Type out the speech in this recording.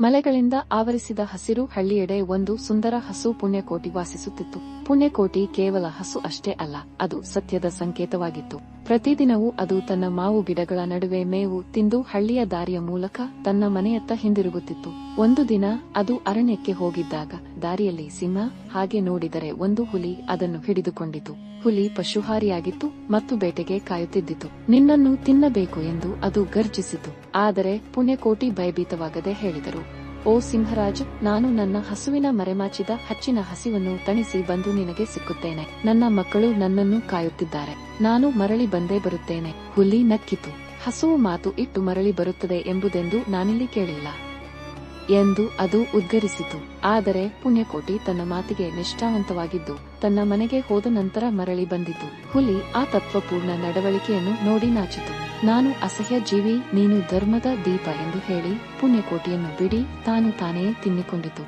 ಮಲೆಗಳಿಂದ ಆವರಿಸಿದ ಹಸಿರು ಹಳ್ಳಿಯೆಡೆ ಒಂದು ಸುಂದರ ಹಸು ಪುಣ್ಯಕೋಟಿ ವಾಸಿಸುತ್ತಿತ್ತು. ಪುಣ್ಯಕೋಟಿ ಕೇವಲ ಹಸು ಅಷ್ಟೇ ಅಲ್ಲ, ಅದು ಸತ್ಯದ ಸಂಕೇತವಾಗಿತ್ತು. ಪ್ರತಿದಿನವೂ ಅದು ತನ್ನ ಮಾವು ಗಿಡಗಳ ನಡುವೆ ಮೇವು ತಿಂದು ಹಳ್ಳಿಯ ದಾರಿಯ ಮೂಲಕ ತನ್ನ ಮನೆಯತ್ತ ಹಿಂದಿರುಗುತ್ತಿತ್ತು. ಒಂದು ದಿನ ಅದು ಅರಣ್ಯಕ್ಕೆ ಹೋಗಿದ್ದಾಗ ದಾರಿಯಲ್ಲಿ ಸಿಂಹ ಹಾಗೆ ನೋಡಿದರೆ ಒಂದು ಹುಲಿ ಅದನ್ನು ಹಿಡಿದುಕೊಂಡಿತು. ಹುಲಿ ಪಶುಹಾರಿಯಾಗಿತ್ತು ಮತ್ತು ಬೇಟೆಗೆ ಕಾಯುತ್ತಿದ್ದಿತು. ನಿನ್ನನ್ನು ತಿನ್ನಬೇಕು ಎಂದು ಅದು ಗರ್ಜಿಸಿತು. ಆದರೆ ಪುಣ್ಯಕೋಟಿ ಭಯಭೀತವಾಗದೆ ಹೇಳಿದರು. ಓ ಸಿಂಹರಾಜ್, ನಾನು ನನ್ನ ಹಸುವಿನ ಮರೆಮಾಚಿದ ಹಚ್ಚಿನ ಹಸಿವನ್ನು ತಣಿಸಿ ಬಂದು ನಿನಗೆ ಸಿಕ್ಕುತ್ತೇನೆ. ನನ್ನ ಮಕ್ಕಳು ನನ್ನನ್ನು ಕಾಯುತ್ತಿದ್ದಾರೆ. ನಾನು ಮರಳಿ ಬಂದೇ ಬರುತ್ತೇನೆ. ಹುಲಿ ನಕ್ಕಿತು. ಹಸುವು ಮಾತು ಇಟ್ಟು ಮರಳಿ ಬರುತ್ತದೆ ಎಂಬುದೆಂದು ನಾನಿಲ್ಲಿ ಕೇಳಿಲ್ಲ. ಎಂದು ಅದು ಉದ್ಗರಿಸಿತು. ಆದರೆ ಪುಣ್ಯಕೋಟಿ ತನ್ನ ಮಾತಿಗೆ ನಿಷ್ಠಾವಂತವಾಗಿದ್ದು, ತನ್ನ ಮನೆಗೆ ಹೋದ ನಂತರ ಮರಳಿ ಬಂದಿತು. ಹುಲಿ ಆ ತತ್ವಪೂರ್ಣ ನಡವಳಿಕೆಯನ್ನು ನೋಡಿ ನಾಚಿತು. ನಾನು ಅಸಹ್ಯ ಜೀವಿ ನೀನು ಧರ್ಮದ ದೀಪ ಎಂದು ಹೇಳಿ ಪುಣ್ಯಕೋಟಿಯನ್ನು ಬಿಡಿ, ತಾನು ತಾನೇ ತಿನ್ನಿಕೊಂಡಿತು.